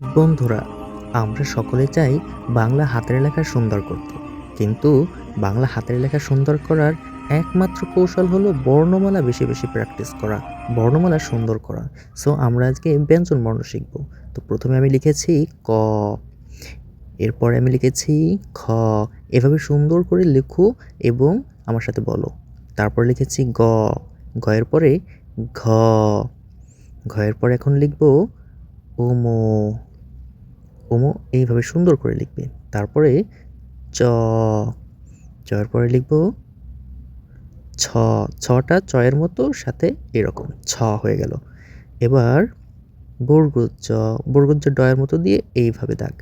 বন্ধুরা, আমরা সকলে চাই বাংলা হাতের লেখা সুন্দর করতে। কিন্তু বাংলা হাতের লেখা সুন্দর করার একমাত্র কৌশল হলো বর্ণমালা বেশি বেশি প্র্যাকটিস করা, বর্ণমালা সুন্দর করা। সো আমরা আজকে ব্যঞ্জন বর্ণ শিখব। তো প্রথমে আমি লিখেছি ক, এরপরে আমি লিখেছি খ। এভাবে সুন্দর করে লিখো এবং আমার সাথে বলো। তারপর লিখেছি গ গয়ের পরে ঘ ঘয়ের পরে এখন লিখব ওমো ওমো এইভাবে সুন্দর করে লিখবে। তারপরে চ চয়ের পরে লিখব ছ, ছটা চয়ের মতো সাথে এরকম ছ হয়ে গেল। এবার বর্গুজ্জ বর্গুজ্জ ডয়ের মতো দিয়ে এইভাবে দাগ।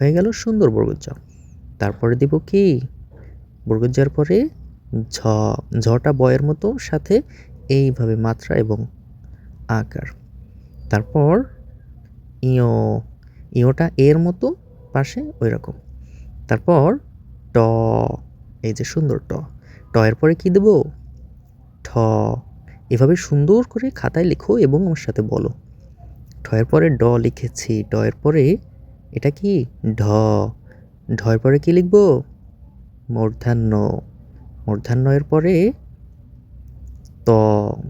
হয়ে গেল সুন্দর বর্গুজ্জ তারপরে দিব কি? বর্গুজ্জার পরে ঝ, ঝটা বয়ের মতো সাথে এইভাবে মাত্রা এবং আকার। তারপর ইও ইওটা এর মতো পাশে ওই রকম তারপর ট, এই যে সুন্দর ট। ট এর পরে কি দেব? ঠ। এভাবে সুন্দর করে খাতায় লেখো এবং আমার সাথে বলো। ঠ এর পরে ড লিখেছি। ড এর পরে এটা কি? ঢ। ঢ এর পরে কি লিখব? মূর্ধান্য মূর্ধান্য এর পরে ত।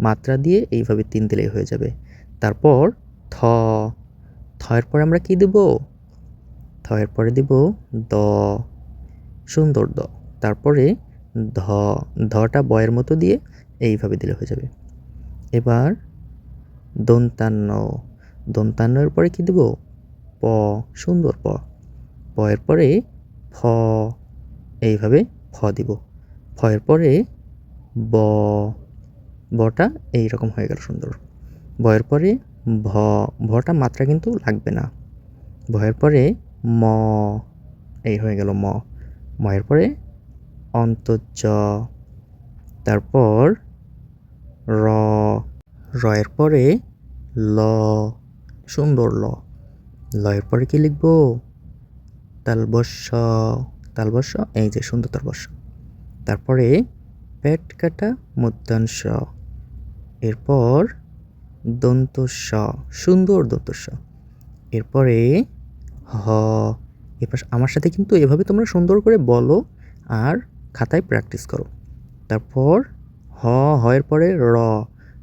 মাত্রা দিয়ে এইভাবে তিন দিলেই হয়ে যাবে। তারপর থ। থয়ের পরে আমরা কি দেব? থয়ের পরে দিব দ। সুন্দর দ। তারপরে ধ। ধটা বয়ের মতো দিয়ে এইভাবে দিলে হয়ে যাবে। এবার দন্তান্ন। দন্তান্নের পরে কি দেব? প। সুন্দর প। পয়ের পরে ফ। এইভাবে ফ দিব। ফয়ের পরে ব। বটা এইরকম হয়ে গেল সুন্দর। বয়ের পরে ভ, ভটা মাত্রা কিন্তু লাগবে না। ভয়ের পরে ম, এই হয়ে গেল ম। ময়ের পরে অন্তর্য। তারপর র। রয়ের পরে ল। সুন্দর ল। লয়ের পরে কি লিখব? তালবস্য। তালবস্য? এই যে সুন্দর তালবস্য। তারপরে পেট কাটা মধ্যাংশ। এরপর দন্তস্ব, সুন্দর দন্তস্ব। এরপরে হ এবার আমার সাথে কিন্তু এভাবে তোমরা সুন্দর করে বলো আর খাতায় প্র্যাকটিস করো। তারপর হ হয়ের পরে র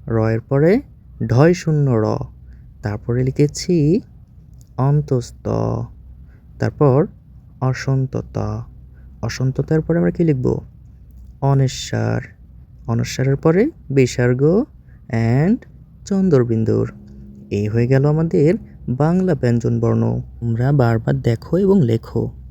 র এর পরে ঢয় শূন্য র, তারপরে লিখেছি অন্তস্ত তারপর অসন্ততা অসন্ততার পরে আমরা কি লিখব? অনেশ্বর অনস্বরের পরে বিসর্গ অ্যান্ড চন্দ্রবিন্দুর। এই হয়ে গেল আমাদের বাংলা ব্যঞ্জনবর্ণ। তোমরা বারবার দেখো এবং লেখো।